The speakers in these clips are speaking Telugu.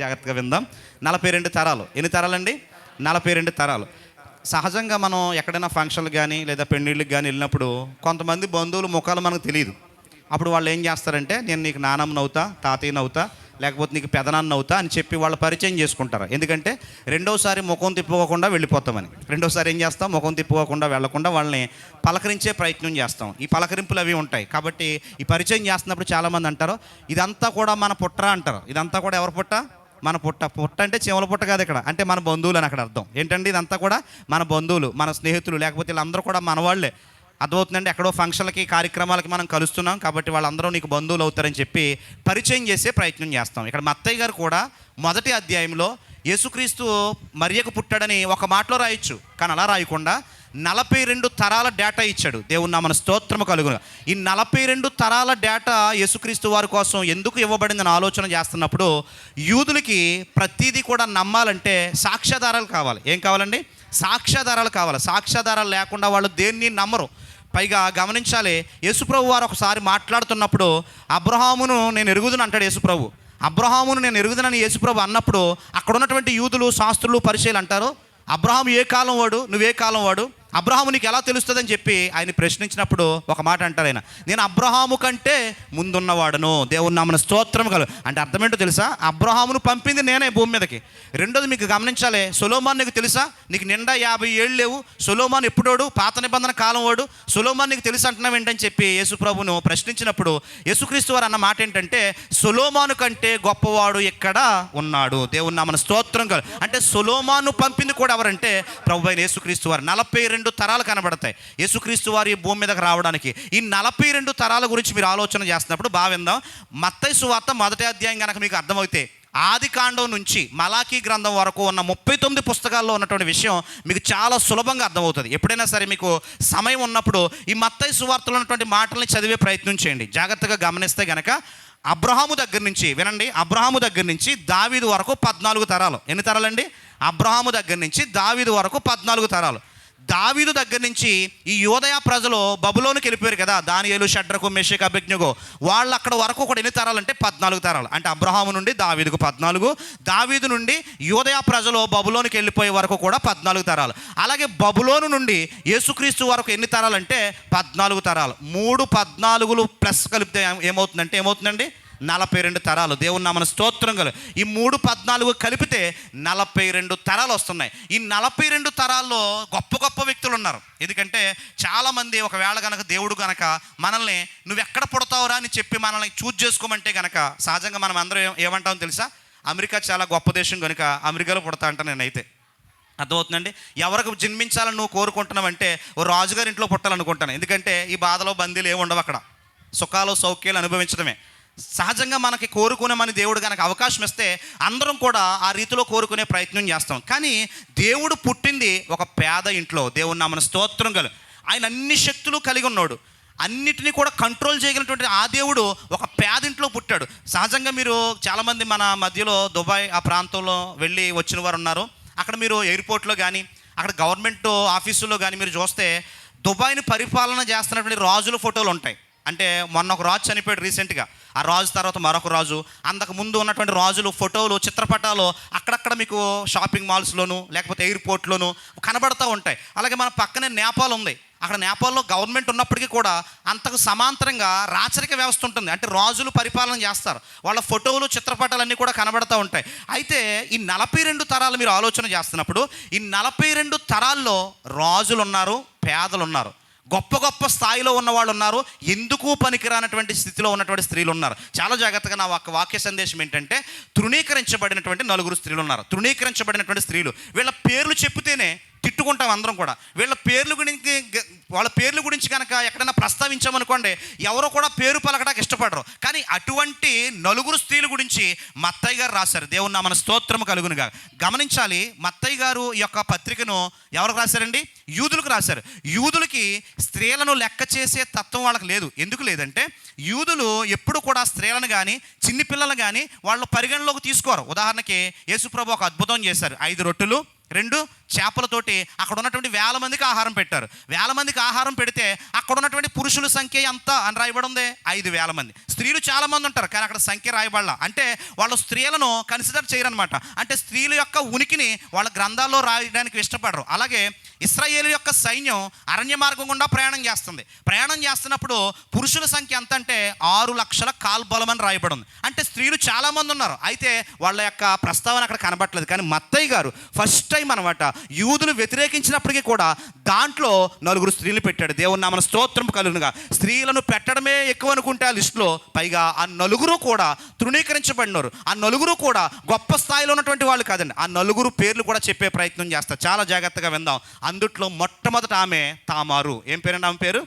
జాగ్రత్తగా విందాం. నలభై రెండు తరాలు. ఎన్ని తరాలండి? నలభై రెండు తరాలు. సహజంగా మనం ఎక్కడైనా ఫంక్షన్లు కానీ లేదా పెళ్ళిళ్ళకి కానీ వెళ్ళినప్పుడు కొంతమంది బంధువుల ముఖాలు మనకు తెలియదు. అప్పుడు వాళ్ళు ఏం చేస్తారంటే నేను నీకు నానమ్మని అవుతా తాతయ్యని అవుతా లేకపోతే నీకు పెదనాన్న అవుతా అని చెప్పి వాళ్ళు పరిచయం చేసుకుంటారు. ఎందుకంటే రెండోసారి ముఖం తిప్పుకోకుండా వెళ్ళిపోతామని. రెండోసారి ఏం చేస్తాం? ముఖం తిప్పుకోకుండా వెళ్ళకుండా వాళ్ళని పలకరించే ప్రయత్నం చేస్తాం. ఈ పలకరింపులు అవి ఉంటాయి. కాబట్టి ఈ పరిచయం చేస్తున్నప్పుడు చాలామంది అంటారు ఇదంతా కూడా మన పుట్ర అంటారు. ఇదంతా కూడా ఎవరు పుట్ట మన పుట్ట పుట్ట అంటే చెవుల పుట్ట కాదు ఇక్కడ. అంటే మన బంధువులు అని అక్కడ అర్థం. ఏంటంటే ఇదంతా కూడా మన బంధువులు మన స్నేహితులు లేకపోతే వీళ్ళందరూ కూడా మన వాళ్ళే. అర్థమవుతుందండి? ఎక్కడో ఫంక్షన్లకి కార్యక్రమాలకి మనం కలుస్తున్నాం కాబట్టి వాళ్ళందరూ నీకు బంధువులు అవుతారని చెప్పి పరిచయం చేసే ప్రయత్నం చేస్తాం. ఇక్కడ మత్తయ్య గారు కూడా మొదటి అధ్యాయంలో యేసుక్రీస్తు మరియకు పుట్టాడని ఒక మాటలో రాయొచ్చు. కానీ అలా రాయకుండా నలభై రెండు తరాల డేటా ఇచ్చాడు. దేవుని మన స్తోత్రము కలుగును. ఈ నలభై రెండు తరాల డేటా యేసుక్రీస్తు వారి కోసం ఎందుకు ఇవ్వబడిందని ఆలోచన చేస్తున్నప్పుడు యూదులకి ప్రతిదీ కూడా నమ్మాలంటే సాక్ష్యాధారాలు కావాలి. ఏం కావాలండి? సాక్ష్యాధారాలు కావాలి. సాక్ష్యాధారాలు లేకుండా వాళ్ళు దేన్ని నమ్మరు. పైగా గమనించాలి యేసుప్రభు వారు ఒకసారి మాట్లాడుతున్నప్పుడు అబ్రహామును నేను ఎరుగుదును అంటాడు యేసుప్రభు. అబ్రహామును నేను ఎరుగుదనని యేసుప్రభు అన్నప్పుడు అక్కడ ఉన్నటువంటి యూదులు శాస్త్రులు పరిచయలు అంటారు అబ్రహాం ఏ కాలం వాడు? నువ్వే కాలం వాడు? అబ్రహాము నీకు ఎలా తెలుస్తుందని చెప్పి ఆయన ప్రశ్నించినప్పుడు ఒక మాట అంటారు ఆయన. నేను అబ్రహాము కంటే ముందున్నవాడను. దేవుని నామన స్తోత్రం కలు. అంటే అర్థమేంటో తెలుసా? అబ్రహామును పంపింది నేనే భూమి మీదకి. రెండోది మీకు గమనించాలి. సొలోమాన్ నీకు తెలుసా? నీకు నిండా యాభై ఏళ్ళు లేవు. సొలోమాన్ ఎప్పుడోడు? పాత నిబంధన కాలం వాడు. సొలోమాన్ నీకు తెలుసు అంటున్నావు ఏంటని చెప్పి యేసుప్రభును ప్రశ్నించినప్పుడు యేసుక్రీస్తు వారు అన్న మాట ఏంటంటే సొలోమాను కంటే గొప్పవాడు ఎక్కడ ఉన్నాడు? దేవుని నామన స్తోత్రం కలు. అంటే సొలోమాను పంపింది కూడా ఎవరంటే ప్రభు అయిన యేసుక్రీస్తు వారు. నలభై రెండు రెండు తరాలు కనబడతాయి. యేసుక్రీస్తు వారి భూమి మీదకి రావడానికి. ఈ నలభై రెండు తరాల గురించి మీరు ఆలోచన చేస్తున్నప్పుడు బావిందాం మత్తయి సువార్త మొదటి అధ్యాయం కనుక మీకు అర్థమవుతే ఆది కాండం నుంచి మలాఖీ గ్రంథం వరకు ఉన్న ముప్పై తొమ్మిది పుస్తకాల్లో ఉన్నటువంటి విషయం మీకు చాలా సులభంగా అర్థమవుతుంది. ఎప్పుడైనా సరే మీకు సమయం ఉన్నప్పుడు ఈ మత్తయి సువార్తలో ఉన్నటువంటి మాటల్ని చదివే ప్రయత్నం చేయండి. జాగ్రత్తగా గమనిస్తే గనక అబ్రహాము దగ్గర నుంచి వినండి. అబ్రహాము దగ్గర నుంచి దావీదు వరకు పద్నాలుగు తరాలు. ఎన్ని తరాలండి? అబ్రహాము దగ్గర నుంచి దావీదు వరకు పద్నాలుగు తరాలు. దావీదు దగ్గర నుంచి ఈ యోదయ ప్రజలు బబులోనికి వెళ్ళిపోయారు కదా. దానియలు షడ్రకు మెషిక్ అభిజ్ఞగో వాళ్ళు అక్కడ వరకు కూడా ఎన్ని తరాలు అంటే పద్నాలుగు తరాలు. అంటే అబ్రహాము నుండి దావీదుకు పద్నాలుగు దావీదు నుండి యోదయ ప్రజలు బబులోనికి వెళ్ళిపోయే వరకు కూడా పద్నాలుగు తరాలు. అలాగే బబులోను నుండి యేసుక్రీస్తు వరకు ఎన్ని తరాలు అంటే పద్నాలుగు తరాలు. మూడు పద్నాలుగులు ప్లస్ కలిపితే ఏమవుతుందంటే ఏమవుతుందండి? నలభై రెండు తరాలు. దేవుని నామన స్తోత్రం కలు. ఈ మూడు పద్నాలుగు కలిపితే నలభై రెండు తరాలు వస్తున్నాయి. ఈ నలభై రెండు తరాల్లో గొప్ప గొప్ప వ్యక్తులు ఉన్నారు. ఎందుకంటే చాలామంది ఒకవేళ గనక దేవుడు గనక మనల్ని నువ్వు ఎక్కడ పుడతావురా అని చెప్పి మనల్ని చూజ్ చేసుకోమంటే గనక సహజంగా మనం అందరం ఏమంటామో తెలుసా? అమెరికా చాలా గొప్ప దేశం కనుక అమెరికాలో పుడతా అంట నేనైతే. అర్థమవుతుందండి? ఎవరికి జన్మించాలని నువ్వు కోరుకుంటున్నావంటే ఓ రాజుగారి ఇంట్లో పుట్టాలనుకుంటాను. ఎందుకంటే ఈ బాధలో బందీలు ఏమి ఉండవు అక్కడ. సుఖాలు సౌఖ్యాలు అనుభవించడమే. సహజంగా మనకి కోరుకునేమని దేవుడు కనుక అవకాశం ఇస్తే అందరం కూడా ఆ రీతిలో కోరుకునే ప్రయత్నం చేస్తాం. కానీ దేవుడు పుట్టింది ఒక పేద ఇంట్లో. దేవుడు నామన స్తోత్రం కలు. ఆయన అన్ని శక్తులు కలిగి ఉన్నాడు. అన్నిటిని కూడా కంట్రోల్ చేయగలిగినటువంటి ఆ దేవుడు ఒక పేదింట్లో పుట్టాడు. సహజంగా మీరు చాలామంది మన మధ్యలో దుబాయ్ ఆ ప్రాంతంలో వెళ్ళి వచ్చిన వారు ఉన్నారు. అక్కడ మీరు ఎయిర్పోర్ట్లో కానీ అక్కడ గవర్నమెంట్ ఆఫీసుల్లో కానీ మీరు చూస్తే దుబాయ్ని పరిపాలన చేస్తున్నటువంటి రాజుల ఫోటోలు ఉంటాయి. అంటే మొన్న ఒక రాజు చనిపోయాడు రీసెంట్గా. ఆ రాజు తర్వాత మరొక రాజు. అంతకు ముందు ఉన్నటువంటి రాజులు ఫోటోలు చిత్రపటాలు అక్కడక్కడ మీకు షాపింగ్ మాల్స్లోను లేకపోతే ఎయిర్పోర్ట్లోను కనబడతా ఉంటాయి. అలాగే మన పక్కనే నేపాల్ ఉంది. అక్కడ నేపాల్లో గవర్నమెంట్ ఉన్నప్పటికీ కూడా అంతకు సమాంతరంగా రాచరిక వ్యవస్థ ఉంటుంది. అంటే రాజులు పరిపాలన చేస్తారు. వాళ్ళ ఫోటోలు చిత్రపటాలు అన్నీ కూడా కనబడుతూ ఉంటాయి. అయితే ఈ నలభై రెండు తరాలు మీరు ఆలోచన చేస్తున్నప్పుడు ఈ నలభై రెండు తరాల్లో రాజులు ఉన్నారు పేదలు ఉన్నారు గొప్ప గొప్ప స్థాయిలో ఉన్న వాళ్ళు ఉన్నారు ఎందుకు పనికిరానటువంటి స్థితిలో ఉన్నటువంటి స్త్రీలు ఉన్నారు చాలా జాగ్రత్తగా నా ఒక వాక్య సందేశం ఏంటంటే తృణీకరించబడినటువంటి నలుగురు స్త్రీలు ఉన్నారు తృణీకరించబడినటువంటి స్త్రీలు. వీళ్ళ పేర్లు చెప్తేనే తిట్టుకుంటాం అందరం కూడా. వీళ్ళ పేర్లు గురించి వాళ్ళ పేర్లు గురించి కనుక ఎక్కడైనా ప్రస్తావించామనుకోండి ఎవరో కూడా పేరు పలకడానికి ఇష్టపడరు. కానీ అటువంటి నలుగురు స్త్రీల గురించి మత్తయ్య గారు రాశారు. దేవుని మన స్తోత్రము కలుగునుగా. గమనించాలి మత్తయ్య గారు ఈ యొక్క పత్రికను ఎవరికి రాశారండి? యూదులకు రాశారు. యూదులకి స్త్రీలను లెక్క చేసే తత్వం వాళ్ళకి లేదు. ఎందుకు లేదంటే యూదులు ఎప్పుడు కూడా స్త్రీలను కానీ చిన్ని పిల్లలు కానీ వాళ్ళు పరిగణలోకి తీసుకోరు. ఉదాహరణకి యేసుప్రభు ఒక అద్భుతం చేశారు. ఐదు రొట్టెలు రెండు చేపలతోటి అక్కడ ఉన్నటువంటి వేల మందికి ఆహారం పెట్టారు. వేల మందికి ఆహారం పెడితే అక్కడ ఉన్నటువంటి పురుషుల సంఖ్య ఎంత అని రాయబడి ఉంది ఐదు వేల మంది. స్త్రీలు చాలా మంది ఉంటారు కానీ అక్కడ సంఖ్య రాయబడాల. అంటే వాళ్ళు స్త్రీలను కన్సిడర్ చేయరనమాట అంటే స్త్రీల యొక్క ఉనికిని వాళ్ళ గ్రంథాల్లో రాయడానికి ఇష్టపడరు. అలాగే ఇస్రాయేల్ యొక్క సైన్యం అరణ్య మార్గం గుండా ప్రయాణం చేస్తుంది. ప్రయాణం చేస్తున్నప్పుడు పురుషుల సంఖ్య ఎంత అంటే ఆరు లక్షల కాల్బలం అని రాయబడి ఉంది అంటే స్త్రీలు చాలామంది ఉన్నారు. అయితే వాళ్ళ యొక్క ప్రస్తావన అక్కడ కనబట్టలేదు కానీ మత్తయ్య గారు ఫస్ట్ టైం అనమాట యూదులు వ్యతిరేకించినప్పటికీ కూడా దాంట్లో నలుగురు స్త్రీలు పెట్టాడు. దేవుని నామన స్తోత్రం కలుగునుగా. స్త్రీలను పెట్టడమే ఎక్కువ అనుకుంటే ఆ లిస్టులో పైగా ఆ నలుగురు కూడా తృణీకరించబడినారు. ఆ నలుగురు కూడా గొప్ప స్థాయిలో ఉన్నటువంటి వాళ్ళు కాదండి. ఆ నలుగురు పేర్లు కూడా చెప్పే ప్రయత్నం చేస్తారు చాలా జాగ్రత్తగా విందాం. అందుట్లో మొట్టమొదట ఆమె తామారు. ఏం పేరండి ఆమె పేరు?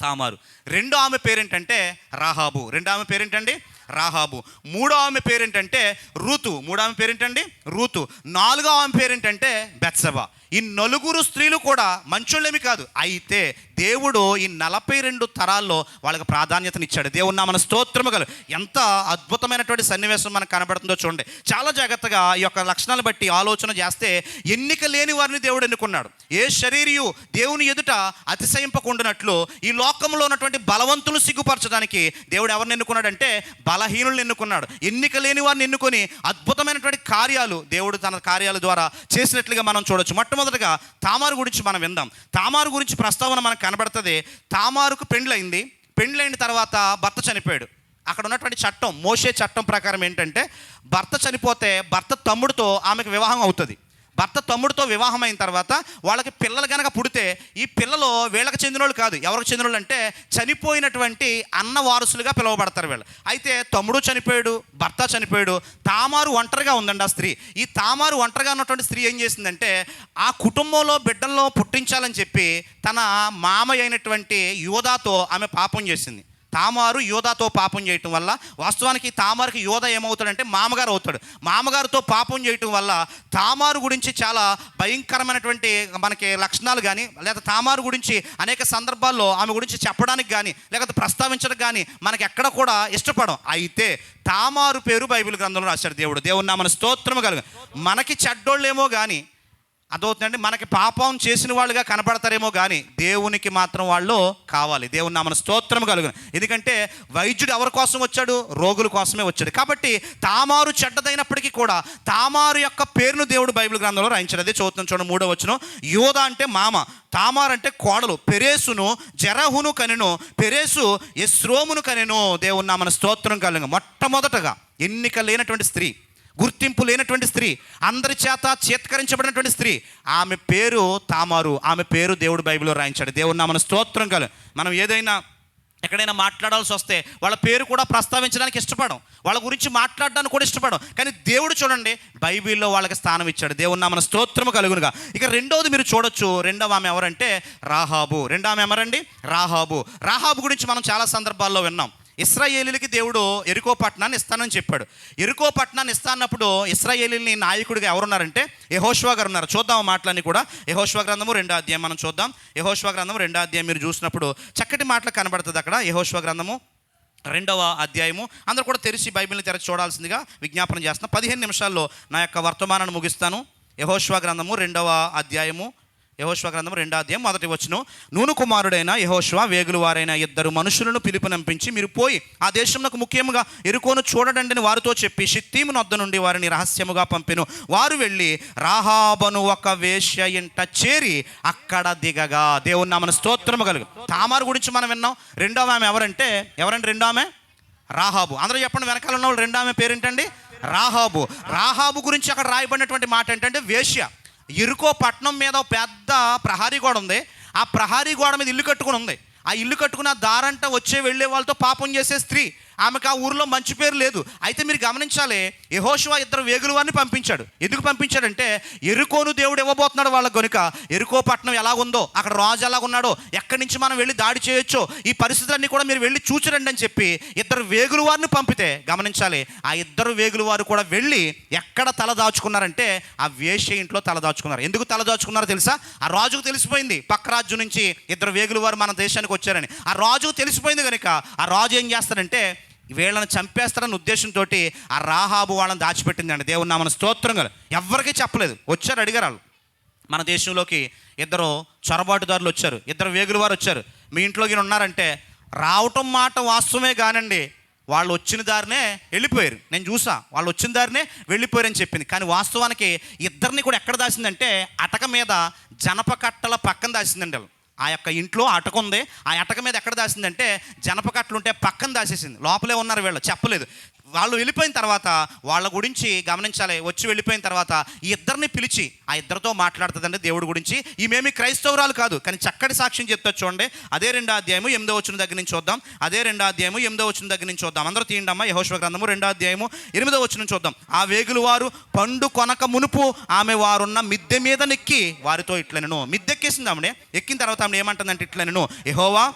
తామారు. రెండో ఆమె పేరేంటంటే రాహాబు. రెండో ఆమె పేరేంటండి? రాహాబు. మూడో ఆమె పేరేంటంటే రూతు. మూడో ఆమె పేరేంటండి? రూతు. నాలుగో ఆమె పేరేంటంటే బెత్సబా. ఈ నలుగురు స్త్రీలు కూడా మంచోళ్ళేమి కాదు. అయితే దేవుడు ఈ నలభై రెండు తరాల్లో వాళ్ళకి ప్రాధాన్యతనిచ్చాడు. దేవుడు నా మన స్తోత్రము గలు ఎంత అద్భుతమైనటువంటి సన్నివేశం మనకు కనబడుతుందో చూడండి. చాలా జాగ్రత్తగా ఈ యొక్క లక్షణాలు బట్టి ఆలోచన చేస్తే ఎన్నిక లేని వారిని దేవుడు ఎన్నుకున్నాడు. ఏ శరీరియు దేవుని ఎదుట అతిశయింపకుండానట్లు ఈ లోకంలో ఉన్నటువంటి బలవంతులు సిగ్గుపరచడానికి దేవుడు ఎవరిని ఎన్నుకున్నాడంటే బలహీనులను ఎన్నుకున్నాడు. ఎన్నిక లేని వారిని ఎన్నుకొని అద్భుతమైనటువంటి కార్యాలు దేవుడు తన కార్యాల ద్వారా చేసినట్లుగా మనం చూడొచ్చు. మొట్టమొదటగా తామారు గురించి మనం విందాం. తామారు గురించి ప్రస్తావన మనకు కనబడుతుంది. తామారుకు పెండ్లైంది పెండ్లైన తర్వాత భర్త చనిపోయాడు. అక్కడ ఉన్నటువంటి చట్టం మోసే చట్టం ప్రకారం ఏంటంటే భర్త చనిపోతే భర్త తమ్ముడితో ఆమెకు వివాహం అవుతుంది. భర్త తమ్ముడితో వివాహం అయిన తర్వాత వాళ్ళకి పిల్లలు కనుక పుడితే ఈ పిల్లలు వీళ్ళకి చెందిన వాళ్ళు కాదు. ఎవరికి చెందిన వాళ్ళు అంటే చనిపోయినటువంటి అన్న వారసులుగా పిలువబడతారు వీళ్ళు. అయితే తమ్ముడు చనిపోయాడు భర్త చనిపోయాడు తామారు ఒంటరిగా ఉందండి ఆ స్త్రీ. ఈ తామారు ఒంటరిగా ఉన్నటువంటి స్త్రీ ఏం చేసిందంటే ఆ కుటుంబంలో బిడ్డల్లో పుట్టించాలని చెప్పి తన మామ అయినటువంటి యోధాతో ఆమె పాపం చేసింది. తామారు యోధాతో పాపం చేయటం వల్ల వాస్తవానికి తామారుకి యోధ ఏమవుతాడంటే మామగారు అవుతాడు. మామగారితో పాపం చేయటం వల్ల తామారు గురించి చాలా భయంకరమైనటువంటి మనకి లక్షణాలు కానీ లేదా తామారు గురించి అనేక సందర్భాల్లో ఆమె గురించి చెప్పడానికి కానీ లేకపోతే ప్రస్తావించడం కానీ మనకి ఎక్కడ కూడా ఇష్టపడం. అయితే తామారు పేరు బైబిల్ గ్రంథంలో రాశాడు దేవుడు. దేవుడు నా మన స్తోత్రము కలుగు. మనకి చెడ్డోళ్ళేమో కానీ అదవుతుందంటే మనకి పాపం చేసిన వాళ్ళుగా కనపడతారేమో కానీ దేవునికి మాత్రం వాళ్ళు కావాలి. దేవుని నామన స్తోత్రం కలుగును. ఎందుకంటే వైద్యుడు ఎవరి కోసం వచ్చాడు? రోగుల కోసమే వచ్చాడు. కాబట్టి తామారు చెడ్డదైనప్పటికీ కూడా తామారు యొక్క పేరును దేవుడు బైబిల్ గ్రంథంలో రాయించాడు. అదే చూద్దాం చూడండి మూడో వచ్చిన యోధ అంటే మామ తామారు అంటే కోడలు పెరేసును జరహును కనెను పెరేసు ఎస్రోమును కనెను. దేవుని నామన స్తోత్రం కలుగు మొట్టమొదటగా ఎన్నిక లేనటువంటి స్త్రీ గుర్తింపు లేనటువంటి స్త్రీ అందరి చేత చేత్కరించబడినటువంటి స్త్రీ ఆమె పేరు తామారు ఆమె పేరు దేవుడు బైబిల్లో రాయించాడు. దేవుడు నామన స్తోత్రం కలు. మనం ఏదైనా ఎక్కడైనా మాట్లాడాల్సి వస్తే వాళ్ళ పేరు కూడా ప్రస్తావించడానికి ఇష్టపడం వాళ్ళ గురించి మాట్లాడడానికి కూడా ఇష్టపడం. కానీ దేవుడు చూడండి బైబిల్లో వాళ్ళకి స్థానం ఇచ్చాడు. దేవుడు నామన స్తోత్రము కలుగునుగా. ఇక రెండవది మీరు చూడొచ్చు రెండవ ఆమె ఎవరంటే రాహాబు. రెండవ ఆమె ఎవరండి? రాహాబు. రాహాబు గురించి మనం చాలా సందర్భాల్లో విన్నాం. ఇస్రాయేలీలకి దేవుడు ఎరుకో పట్టణాన్ని ఇస్తానని చెప్పాడు. ఎరుకో పట్టణాన్ని ఇస్తానప్పుడు ఇస్రాయేలీని నాయకుడిగా ఎవరున్నారంటే యహోష్వా గారు ఉన్నారు. చూద్దాం ఆ మాటలన్నీ కూడా. యహోష్వా గ్రంథము రెండో అధ్యాయం మనం చూద్దాం. యహోష్వా గ్రంథము రెండో అధ్యాయం మీరు చూసినప్పుడు చక్కటి మాటలు కనబడుతుంది అక్కడ. యహోష్వా గ్రంథము రెండవ అధ్యాయము. అందరూ కూడా తెరిచి బైబిల్ని తెరచి చూడాల్సిందిగా విజ్ఞాపన చేస్తున్నాను పదిహేను నిమిషాల్లో నా యొక్క వర్తమానాన్ని ముగిస్తాను. యహోష్వా గ్రంథము రెండవ అధ్యాయము. యహోశ్వ గ్రంథం రెండాధ్యాయం మొదటి వచ్చును నూను కుమారుడైన యహోశ్వ వేగులు వారైన ఇద్దరు మనుషులను పిలుపునంపించి మీరు పోయి ఆ దేశంలో ముఖ్యముగా ఎరుకోను చూడడండి వారితో చెప్పి షిత్తీము నొద్ద నుండి వారిని రహస్యముగా పంపెను. వారు వెళ్ళి రాహాబను ఒక వేశ్య ఇంట చేరి అక్కడ దిగగా. దేవుని నామన స్తోత్రము కలుగు. తామారు గురించి మనం విన్నాం. రెండవ ఆమె ఎవరంటే ఎవరంటే రెండో ఆమె? రాహాబు. అందరూ చెప్పండి వెనకాల ఉన్న వాళ్ళు రెండో ఆమె పేరేంటండి? రాహాబు. రాహాబు గురించి అక్కడ రాయబడినటువంటి మాట ఏంటంటే వేశ్య. ఇరుకో పట్నం మీద ఒక పెద్ద ప్రహారీ గోడ ఉంది. ఆ ప్రహారీ గోడ మీద ఇల్లు కట్టుకుని ఉంది. ఆ ఇల్లు కట్టుకున్న దారంట వచ్చే వెళ్ళే వాళ్ళతో పాపం చేసే స్త్రీ. ఆమెకు ఆ ఊరిలో మంచి పేరు లేదు. అయితే మీరు గమనించాలి యహోషువా ఇద్దరు వేగులు వారిని పంపించాడు. ఎందుకు పంపించాడంటే ఎరుకోను దేవుడు ఇవ్వబోతున్నాడు వాళ్ళ కనుక ఎరుకో పట్టణం ఎలా ఉందో అక్కడ రాజు ఎలా ఉన్నాడో ఎక్కడి నుంచి మనం వెళ్ళి దాడి చేయొచ్చో ఈ పరిస్థితులన్నీ కూడా మీరు వెళ్ళి చూచరండి అని చెప్పి ఇద్దరు వేగులు వారిని పంపితే గమనించాలి ఆ ఇద్దరు వేగులు వారు కూడా వెళ్ళి ఎక్కడ తల దాచుకున్నారంటే ఆ వేష ఇంట్లో తల దాచుకున్నారు. ఎందుకు తల దాచుకున్నారో తెలుసా? ఆ రాజుకు తెలిసిపోయింది పక్క రాజు నుంచి ఇద్దరు వేగులు వారు మన దేశానికి వచ్చారని. ఆ రాజుకు తెలిసిపోయింది కనుక ఆ రాజు ఏం చేస్తాడంటే వీళ్ళని చంపేస్తారన్న ఉద్దేశంతో ఆ రాహాబు వాళ్ళని దాచిపెట్టిందండి. దేవుని నామన స్తోత్రం కదా ఎవరికీ చెప్పలేదు. వచ్చారు అడిగారు వాళ్ళు. మన దేశంలోకి ఇద్దరు చొరబాటుదారులు వచ్చారు. ఇద్దరు వేగులు వారు వచ్చారు. మీ ఇంట్లోకి ఉన్నారంటే రావటం మాట వాస్తవమే కానండి. వాళ్ళు వచ్చిన దారినే వెళ్ళిపోయారు. నేను చూసా. వాళ్ళు వచ్చిన దారినే వెళ్ళిపోయారని చెప్పింది. కానీ వాస్తవానికి ఇద్దరిని కూడా ఎక్కడ దాసిందంటే అటక మీద జనప కట్టల పక్కన దాసిందండి వాళ్ళు. ఆ యొక్క ఇంట్లో అటక ఉంది. ఆ అటక మీద ఎక్కడ దాసిందంటే జనపకట్లు ఉంటే పక్కన దాసేసింది. లోపలే ఉన్నారు వీళ్ళు. చెప్పలేదు. వాళ్ళు వెళ్ళిపోయిన తర్వాత వాళ్ళ గురించి గమనించాలి. వచ్చి వెళ్ళిపోయిన తర్వాత ఈ ఇద్దరిని పిలిచి ఆ ఇద్దరితో మాట్లాడుతుందండి దేవుడి గురించి. ఈమెమి క్రైస్తవురాలు కాదు కానీ చక్కటి సాక్ష్యం చెప్తా చూడండి. అదే రెండో అధ్యాయము ఎనిమిదో వచ్చిన దగ్గర నుంచి చూద్దాం. అదే రెండో అధ్యాయము ఎనిమిదో వచ్చిన దగ్గర నుంచి చూద్దాం. అందరూ తీయండమ్మా యహోశ్వ గ్రంథము రెండో అధ్యాయము ఎనిమిదో వచ్చిన చూద్దాం. ఆ వేగులు వారు పండు కొనక మునుపు ఆమె వారున్న మిద్దె మీద నెక్కి వారితో ఇట్లనను. మిద్దెక్కేసింది ఆమె ఎక్కిన తర్వాత ఆమె ఏమంటుందంటే ఇట్లనను. యహోవా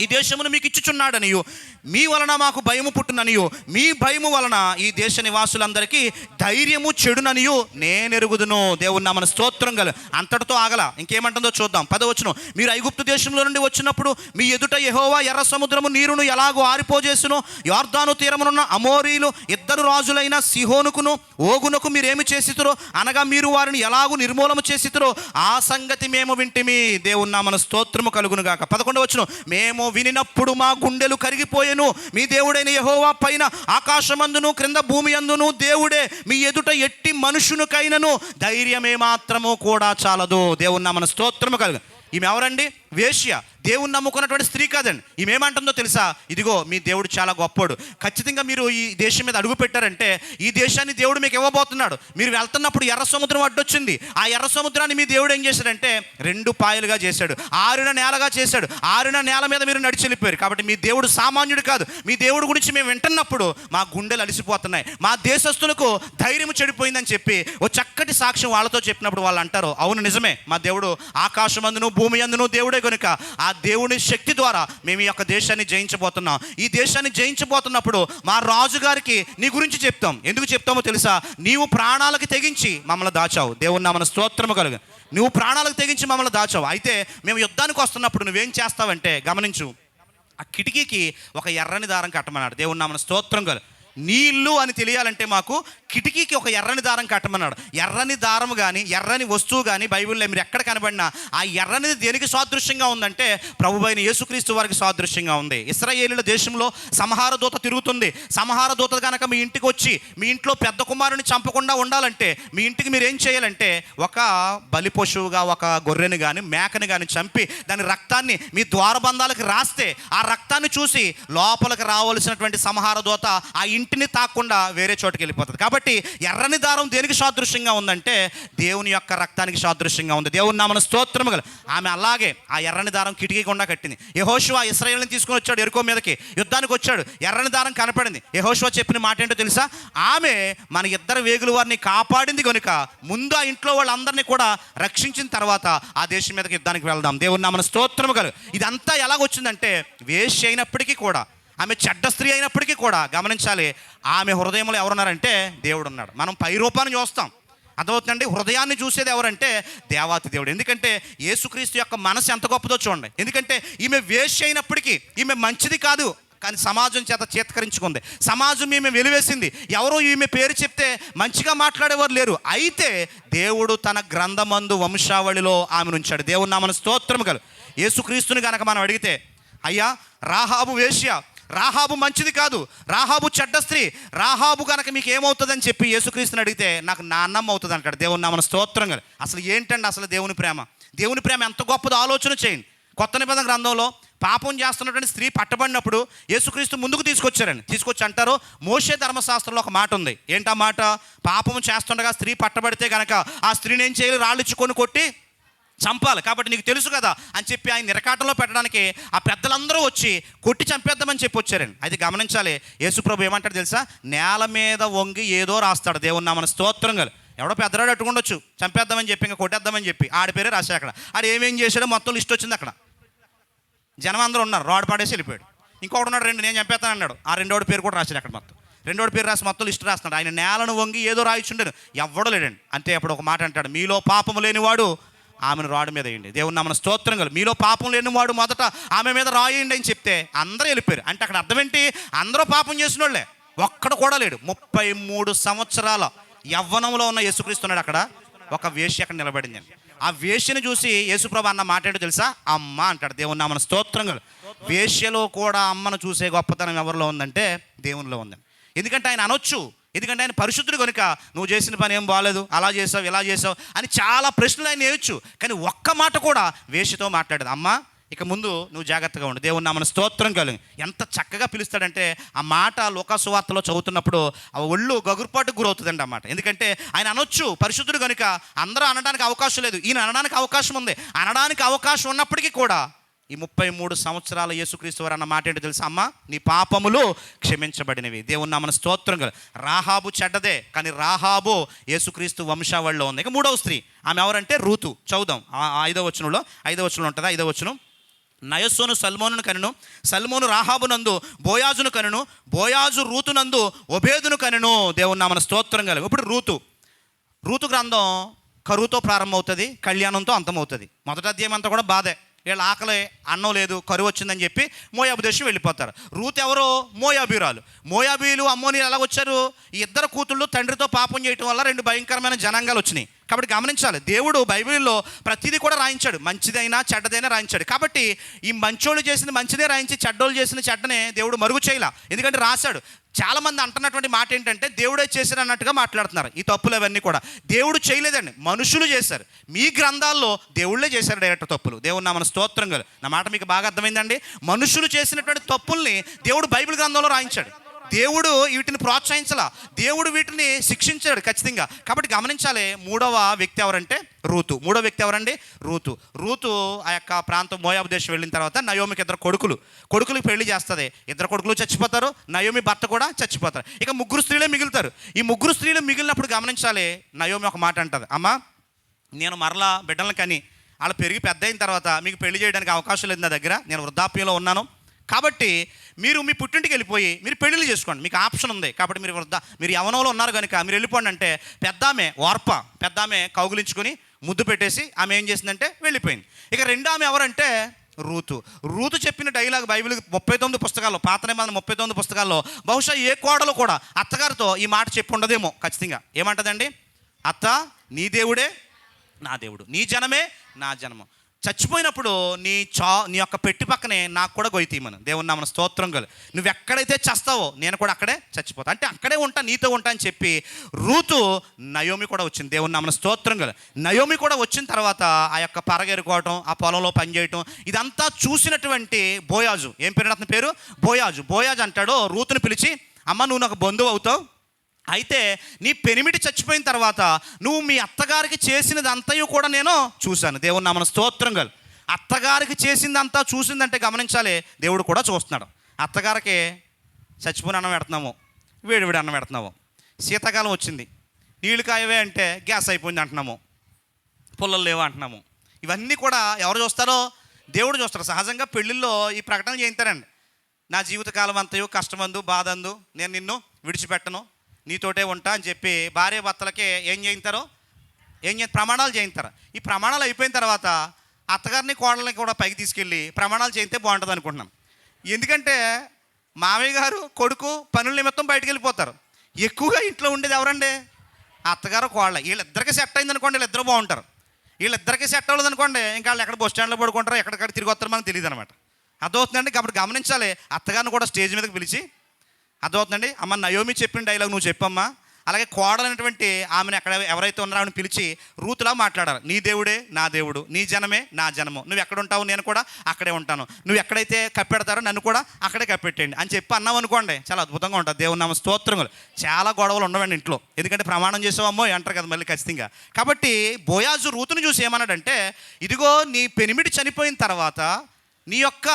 ఈ దేశమును మీకు ఇచ్చుచున్నాడనియు. మీ వలన మాకు భయము పుట్టుననియు. మీ భయము వలన ఈ దేశ నివాసులందరికీ ధైర్యము చెడుననియు. నేనెరుగుదును. దేవుని నా మన స్తోత్రం గల. అంతటితో ఆగల. ఇంకేమంటుందో చూద్దాం. పదవచ్చును మీరు ఐగుప్తు దేశంలో నుండి వచ్చినప్పుడు మీ ఎదుట యహోవా ఎర్ర సముద్రము నీరును ఎలాగో ఆరిపోజేసును. యార్దాను తీరమునున్న అమోరీలు ఇద్దరు రాజులైన సిహోనుకును ఓగునకు మీరేమి చేసితురో అనగా మీరు వారిని ఎలాగూ నిర్మూలన చేసితురో ఆ సంగతి మేము వింటిమి. దేవుని మన స్తోత్రము కలుగునుగాక. పదకొండవచ్చును వచ్చును మేము వినినప్పుడు మా గుండెలు కరిగిపోయేను. మీ దేవుడైన యహోవా పైన ఆకాశమందును క్రింద భూమి అందును దేవుడే మీ ఎదుట ఎట్టి మనుషునికైనను. ధైర్యమే మాత్రము కూడా చాలదు. దేవుని మన స్తోత్రము కలుగు. ఈమె ఎవరండి? వేశ్య. దేవుని నమ్ముకున్నటువంటి స్త్రీ కాదండి. ఈమె ఏమంటుందో తెలుసా? ఇదిగో మీ దేవుడు చాలా గొప్పోడు. ఖచ్చితంగా మీరు ఈ దేశం మీద అడుగు పెట్టారంటే ఈ దేశాన్ని దేవుడు మీకు ఇవ్వబోతున్నాడు. మీరు వెళ్తున్నప్పుడు ఎర్ర సముద్రం అడ్డొచ్చింది. ఆ ఎర్ర సముద్రాన్ని మీ దేవుడు ఏం చేశాడంటే రెండు పాయలుగా చేశాడు. ఆరిన నేలగా చేశాడు. ఆరిన నేల మీద మీరు నడిచి వెళ్ళిపోయారు. కాబట్టి మీ దేవుడు సామాన్యుడు కాదు. మీ దేవుడు గురించి మేము వింటున్నప్పుడు మా గుండెలు అలిసిపోతున్నాయి. మా దేశస్తులకు ధైర్యం చెడిపోయిందని చెప్పి ఓ చక్కటి సాక్ష్యం వాళ్ళతో చెప్పినప్పుడు వాళ్ళు అంటారు అవును నిజమే. మా దేవుడు ఆకాశమందును భూమి అందును దేవుడే కనుక ఆ దేవుని శక్తి ద్వారా మేము ఈ యొక్క దేశాన్ని జయించబోతున్నాం. ఈ దేశాన్ని జయించబోతున్నప్పుడు మా రాజుగారికి నీ గురించి చెప్తాం. ఎందుకు చెప్తామో తెలుసా? నీవు ప్రాణాలకు తెగించి మమ్మల్ని దాచావు. దేవుని నా మన స్తోత్రము కలుగు. నువ్వు ప్రాణాలకు తెగించి మమ్మల్ని దాచావు. అయితే మేము యుద్ధానికి వస్తున్నప్పుడు నువ్వేం చేస్తావంటే గమనించు. ఆ కిటికీకి ఒక ఎర్రని దారం కట్టమన్నాడు. దేవుని నామన స్తోత్రం కలు నీళ్ళు అని తెలియాలంటే మాకు కిటికీకి ఒక ఎర్రని దారం కట్టమన్నాడు. ఎర్రని దారం కానీ ఎర్రని వస్తువు కానీ బైబిల్లో మీరు ఎక్కడ కనబడినా ఆ ఎర్రనిది దేనికి సాదృశ్యంగా ఉందంటే ప్రభు అయిన యేసుక్రీస్తు వారికి సాదృశ్యంగా ఉంది. ఇస్రాయేలీల దేశంలో సంహార దూత తిరుగుతుంది. సంహార దూత కనుక మీ ఇంటికి వచ్చి మీ ఇంట్లో పెద్ద కుమారుని చంపకుండా ఉండాలంటే మీ ఇంటికి మీరు ఏం చేయాలంటే ఒక బలి పశువుగా ఒక గొర్రెని కానీ మేకని కానీ చంపి దాని రక్తాన్ని మీ ద్వారబంధాలకు రాస్తే ఆ రక్తాన్ని చూసి లోపలికి రావాల్సినటువంటి సంహార దూత ఆ ఇంటిని తాకుండా వేరే చోటుకి వెళ్ళిపోతుంది. కాబట్టి ఎర్రని దారం దేనికి సాదృశ్యంగా ఉందంటే దేవుని యొక్క రక్తానికి సాదృశ్యంగా ఉంది. దేవుని నామన స్తోత్రము గల ఆమె అలాగే ఆ ఎర్రని దారం కిటికీ గుండా కట్టింది. యహోశివ ఇస్రాయేల్ని తీసుకొని వచ్చాడు ఎరుకో మీదకి. యుద్ధానికి వచ్చాడు. ఎర్రని దారం కనపడింది. యహోశివ చెప్పిన మాట ఏంటో తెలుసా? ఆమె మన ఇద్దరు వేగుల వారిని కాపాడింది కనుక ముందు ఆ ఇంట్లో వాళ్ళందరినీ కూడా రక్షించిన తర్వాత ఆ దేశం మీదకి యుద్ధానికి వెళ్దాం. దేవుని నామన స్తోత్రము కలు ఇదంతా ఎలాగొచ్చిందంటే వేష్ అయినప్పటికీ కూడా ఆమె చెడ్డ స్త్రీ అయినప్పటికీ కూడా గమనించాలి ఆమె హృదయంలో ఎవరున్నారంటే దేవుడు ఉన్నాడు మనం పై రూపాన్ని చూస్తాం. అర్థమవుతుందండి? హృదయాన్ని చూసేది ఎవరంటే దేవాతి దేవుడు. ఎందుకంటే యేసుక్రీస్తు యొక్క మనసు ఎంత గొప్పదో చూడండి. ఎందుకంటే ఈమె వేష్య అయినప్పటికీ ఈమె మంచిది కాదు కానీ సమాజం చేత చేతకరించుకుంది. సమాజం ఈమె వెలివేసింది. ఎవరు ఈమె పేరు చెప్తే మంచిగా మాట్లాడేవారు లేరు. అయితే దేవుడు తన గ్రంథమందు వంశావళిలో ఆమె ఉంచాడు. దేవుడు నామన స్తోత్రము కలు యేసుక్రీస్తుని కనుక మనం అడిగితే అయ్యా రాహాబు వేష్య రాహాబు మంచిది కాదు. రాహాబు చెడ్డ స్త్రీ. రాహాబు కనుక మీకు ఏమవుతుందని చెప్పి యేసుక్రీస్తుని అడిగితే నాకు నాన్నమ్మ అవుతుంది అంటాడు. దేవుని నామన స్తోత్రం అసలు ఏంటండి అసలు దేవుని ప్రేమ? దేవుని ప్రేమ ఎంత గొప్పదో ఆలోచన చేయండి. కొత్త నిబంధన గ్రంథంలో పాపం చేస్తున్నటువంటి స్త్రీ పట్టబడినప్పుడు యేసుక్రీస్తు ముందుకు తీసుకొచ్చారండి. తీసుకొచ్చి అంటారు మోషే ధర్మశాస్త్రంలో ఒక మాట ఉంది. ఏంటా మాట? పాపం చేస్తుండగా స్త్రీ పట్టబడితే కనుక ఆ స్త్రీని ఏం చేయాలి? రాళ్ళిచ్చుకొని కొట్టి చంపాలి. కాబట్టి నీకు తెలుసు కదా అని చెప్పి ఆయన నిరకాటంలో పెట్టడానికి ఆ పెద్దలందరూ వచ్చి కొట్టి చంపేద్దామని చెప్పి వచ్చారండి. అది గమనించాలి. యేసుప్రభు ఏమంటాడు తెలుసా? నేల మీద వంగి ఏదో రాస్తాడు. దేవుని నామన స్తోత్రం గల ఎవడో పెద్దరాడు అట్టుకుండొచ్చు. చంపేద్దామని చెప్పి ఇంకా కొట్టేద్దామని చెప్పి. ఆడి పేరే రాశాడు అక్కడ. ఆడు ఏమేం చేశాడో మొత్తం లిస్ట్ వచ్చింది అక్కడ. జనం అందరూ ఉన్నారు. రాడ్ పాడేసి వెళ్ళిపోయాడు. ఇంకొకటి ఉన్నాడు రెండు నేను చంపేస్తాను అన్నాడు. ఆ రెండోడి పేరు కూడా రాశాడు అక్కడ మొత్తం. రెండోడు పేరు రాసి మొత్తం లిస్ట్ రాస్తున్నాడు. ఆయన నేలను వంగి ఏదో రాయిచుండేను ఎవ్వడో లేడండి. అంటే అప్పుడు ఒక మాట అంటాడు. మీలో పాపము లేనివాడు ఆమెను రాడు మీద వేయండి. దేవుని నామన స్తోత్రం కలు మీలో పాపం లేని వాడు మొదట ఆమె మీద రాయండి అని చెప్తే అందరూ వెళ్ళిపోయారు. అంటే అక్కడ అర్థం ఏంటి? అందరూ పాపం చేసిన వాళ్ళే ఒక్కడ కూడా లేడు. ముప్పై మూడు సంవత్సరాల యవ్వనంలో ఉన్న యేసుక్రీస్తున్నాడు అక్కడ. ఒక వేషి అక్కడ నిలబడింది. ఆ వేషిని చూసి యేసుప్రభు అన్న మాట్లాడు తెలుసా? అమ్మ అంటాడు. దేవుని నామన స్తోత్రంగా వేష్యలో కూడా అమ్మను చూసే గొప్పతనం ఎవరిలో ఉందంటే దేవునిలో ఉంది. ఎందుకంటే ఆయన అనొచ్చు. ఎందుకంటే ఆయన పరిశుద్ధుడు కనుక నువ్వు చేసిన పని ఏం బాగాలేదు అలా చేసావు ఇలా చేసావు అని చాలా ప్రశ్నలు ఆయన వేయచ్చు. కానీ ఒక్క మాట కూడా వేషతో మాట్లాడదు. అమ్మ ఇక ముందు నువ్వు జాగ్రత్తగా ఉండు. దేవుని నామన స్తోత్రం కలిగి. ఎంత చక్కగా పిలుస్తాడంటే ఆ మాట లోకాసువార్తలో చదువుతున్నప్పుడు ఆ ఒళ్ళు గగురుపాటు గురవుతుందండి అన్నమాట ఎందుకంటే ఆయన అనొచ్చు పరిశుద్ధుడు కనుక అందరూ అనడానికి అవకాశం లేదు. ఈయన అనడానికి అవకాశం ఉంది. అనడానికి అవకాశం ఉన్నప్పటికీ కూడా ఈ ముప్పై మూడు సంవత్సరాల యేసుక్రీస్తు వారు అన్న మాట ఏంటో తెలుసా అమ్మ? నీ పాపములు క్షమించబడినవి. దేవుని నామన స్తోత్రం కల. రాహాబు చెడ్డదే కానీ రాహాబు యేసుక్రీస్తు వంశావళిలో ఉంది. ఇక మూడవ స్త్రీ ఆమె ఎవరంటే? రూతు. చౌదం. ఆ- ఐదవ వచనంలో ఐదవ వచనం ఉంటుందా? ఐదవ వచనం. నయస్సోను సల్మోనును కనును సల్మోను రాహాబునందు బోయాజును కనును బోయాజు రూతునందు ఒబేదును కనును. దేవుని నామన స్తోత్రం కలుగు. ఇప్పుడు రూతు. రూతు గ్రంథం కరువుతో ప్రారంభమవుతుంది కళ్యాణంతో అంతమవుతుంది. మొదటి అధ్యాయం అంతా కూడా బాధే. వీళ్ళ ఆకలి అన్నం లేదు కరువు వచ్చిందని చెప్పి మోయాబు దేశం వెళ్ళిపోతారు. రూత్ ఎవరో? మోయాబీరాలు మోయాబీలు అమ్మోనీలు ఎలా వచ్చారు ఈ ఇద్దరు కూతుళ్ళు తండ్రితో పాపం చేయటం వల్ల రెండు భయంకరమైన జనాంగాలు వచ్చినాయి. కాబట్టి గమనించాలి దేవుడు బైబిల్లో ప్రతిదీ కూడా రాయించాడు. మంచిదైనా చెడ్డదైనా రాయించాడు. కాబట్టి ఈ మంచోళ్ళు చేసిన మంచిదే రాయించి చెడ్డోళ్ళు చేసిన చెడ్డనే దేవుడు మరుగు చేయాల. ఎందుకంటే రాశాడు. చాలా మంది అంటున్నటువంటి మాట ఏంటంటే దేవుడే చేశారు అన్నట్టుగా మాట్లాడుతున్నారు. ఈ తప్పులు అవన్నీ కూడా. దేవుడు చేయలేదండి. మనుషులు చేశారు. మీ గ్రంథాల్లో దేవుళ్ళే చేశారు డైరెక్ట్ తప్పులు. దేవుడు నా మన స్తోత్రం గారు నా మాట మీకు బాగా అర్థమైందండి? మనుషులు చేసినటువంటి తప్పుల్ని దేవుడు బైబిల్ గ్రంథంలో రాయించాడు. దేవుడు వీటిని ప్రోత్సహించాల. దేవుడు వీటిని శిక్షించాడు ఖచ్చితంగా. కాబట్టి గమనించాలి మూడవ వ్యక్తి ఎవరంటే రూతు. మూడో వ్యక్తి ఎవరండి? రూతు. రూతు ఆ యొక్క ప్రాంతం మోయాబు దేశం వెళ్ళిన తర్వాత నయోమికి ఇద్దరు కొడుకులు. కొడుకులకు పెళ్ళి చేస్తుంది. ఇద్దరు కొడుకులు చచ్చిపోతారు నయోమి భర్త కూడా చచ్చిపోతారు. ఇక ముగ్గురు స్త్రీలే మిగులుతారు. ఈ ముగ్గురు స్త్రీలు మిగిలినప్పుడు గమనించాలి నయోమి ఒక మాట అంటది అమ్మా నేను మరలా బిడ్డలను కానీ వాళ్ళు పెరిగి పెద్ద అయిన తర్వాత మీకు పెళ్ళి చేయడానికి అవకాశం లేదు నా దగ్గర. నేను వృద్ధాప్యంలో ఉన్నాను. కాబట్టి మీరు మీ పుట్టింటికి వెళ్ళిపోయి మీరు పెళ్ళిళ్ళు చేసుకోండి. మీకు ఆప్షన్ ఉంది. కాబట్టి మీరు వృద్ధ మీరు యవనంలో ఉన్నారు కనుక మీరు వెళ్ళిపోండి అంటే పెద్దామె ఓర్ప పెద్దామె కౌగులించుకొని ముద్దు పెట్టేసి ఆమె ఏం చేసిందంటే వెళ్ళిపోయింది. ఇక రెండో ఆమె ఎవరంటే రూతు. రూతు చెప్పిన డైలాగ్ బైబిల్ ముప్పై తొమ్మిది పుస్తకాల్లో పాత నిబంధన ముప్పై తొమ్మిది పుస్తకాల్లో బహుశా ఏ కోడలు కూడా అత్తగారితో ఈ మాట చెప్పి ఉండదేమో ఖచ్చితంగా. ఏమంటదండి? అత్త నీ దేవుడే నా దేవుడు. నీ జనమే నా జనము. చచ్చిపోయినప్పుడు నీ చా నీ యొక్క పెట్టి పక్కనే నాకు కూడా గొయ్యి తీయమను. దేవుని నామన స్తోత్రం గలు నువ్వు ఎక్కడైతే చస్తావో నేను కూడా అక్కడే చచ్చిపోతా. అంటే అక్కడే ఉంటా నీతో ఉంటా అని చెప్పి రూతు నయోమి కూడా వచ్చింది. దేవుని నామన స్తోత్రం గలు నయోమి కూడా వచ్చిన తర్వాత ఆ యొక్క పరగెరుకోవటం ఆ పొలంలో పనిచేయటం ఇదంతా చూసినటువంటి బోయాజు. ఏం పేరు అతని పేరు? బోయాజు. బోయాజు అంటాడు రూతుని పిలిచి అమ్మ నువ్వు నాకు బంధువు అవుతావు. అయితే నీ పెనిమిటి చచ్చిపోయిన తర్వాత నువ్వు మీ అత్తగారికి చేసినది కూడా నేను చూశాను. దేవుని నామన స్తోత్రం గల అత్తగారికి చేసిందంతా చూసిందంటే గమనించాలి దేవుడు కూడా చూస్తున్నాడు. అత్తగారికి చచ్చిపోయిన అన్నం పెడుతున్నాము వేడి అన్నం పెడుతున్నాము. శీతాకాలం వచ్చింది. నీళ్ళు కాయవే అంటే గ్యాస్ అయిపోయింది అంటున్నాము. పుల్లలు లేవు అంటున్నాము. ఇవన్నీ కూడా ఎవరు చూస్తారో దేవుడు చూస్తారు సహజంగా పెళ్ళిళ్ళలో ఈ ప్రకటన చేయించారండి నా జీవితకాలం అంతయు కష్టమందు బాధందు నేను నిన్ను విడిచిపెట్టను. నీతోటే ఉంటా అని చెప్పి భార్య భర్తలకే ఏం చేయించారో? ఏం చే ప్రమాణాలు చేయించారు. ఈ ప్రమాణాలు అయిపోయిన తర్వాత అత్తగారిని కోడల్ని కూడా పైకి తీసుకెళ్ళి ప్రమాణాలు చేయితే బాగుంటుంది అనుకుంటున్నాం. ఎందుకంటే మామయ్య గారు కొడుకు పనుల నిమిత్తం బయటకు వెళ్ళిపోతారు. ఎక్కువగా ఇంట్లో ఉండేది ఎవరండి? అత్తగారు కోళ్ళ వీళ్ళిద్దరికి సెట్ అయింది అనుకోండి వీళ్ళిద్దరు బాగుంటారు. వీళ్ళిద్దరికి సెట్ అవ్వలేదు అనుకోండి ఇంకా వాళ్ళు ఎక్కడ బస్ స్టాండ్లో పడుకుంటారు ఎక్కడికక్కడ తిరిగి వస్తారో మనకు తెలియదు అనమాట అదవుతుందండి కాబట్టి గమనించాలి. అత్తగారిని కూడా స్టేజ్ మీదకి పిలిచి అర్థమవుతుందండి? అమ్మ నయోమి చెప్పిన డైలాగ్ నువ్వు చెప్పమ్మా. అలాగే కోడలైనటువంటి ఆమెను ఎక్కడ ఎవరైతే ఉన్నారో ఆమెను పిలిచి రూతులా మాట్లాడారు నీ దేవుడే నా దేవుడు. నీ జనమే నా జనము. నువ్వు ఎక్కడ ఉంటావు? నేను కూడా అక్కడే ఉంటాను. నువ్వు ఎక్కడైతే కప్పెడతారో నన్ను కూడా అక్కడే కప్పెట్టండి అని చెప్పి అన్నావు అనుకోండి. చాలా అద్భుతంగా ఉంటుంది. దేవుని నామ స్తోత్రములు. చాలా గొడవలు ఉండవండి ఇంట్లో. ఎందుకంటే ప్రమాణం చేసావమ్మో అంటారు కదా మళ్ళీ ఖచ్చితంగా. కాబట్టి బోయాజు రూతును చూసి ఏమన్నాడంటే ఇదిగో నీ పెనిమిటి చనిపోయిన తర్వాత నీ యొక్క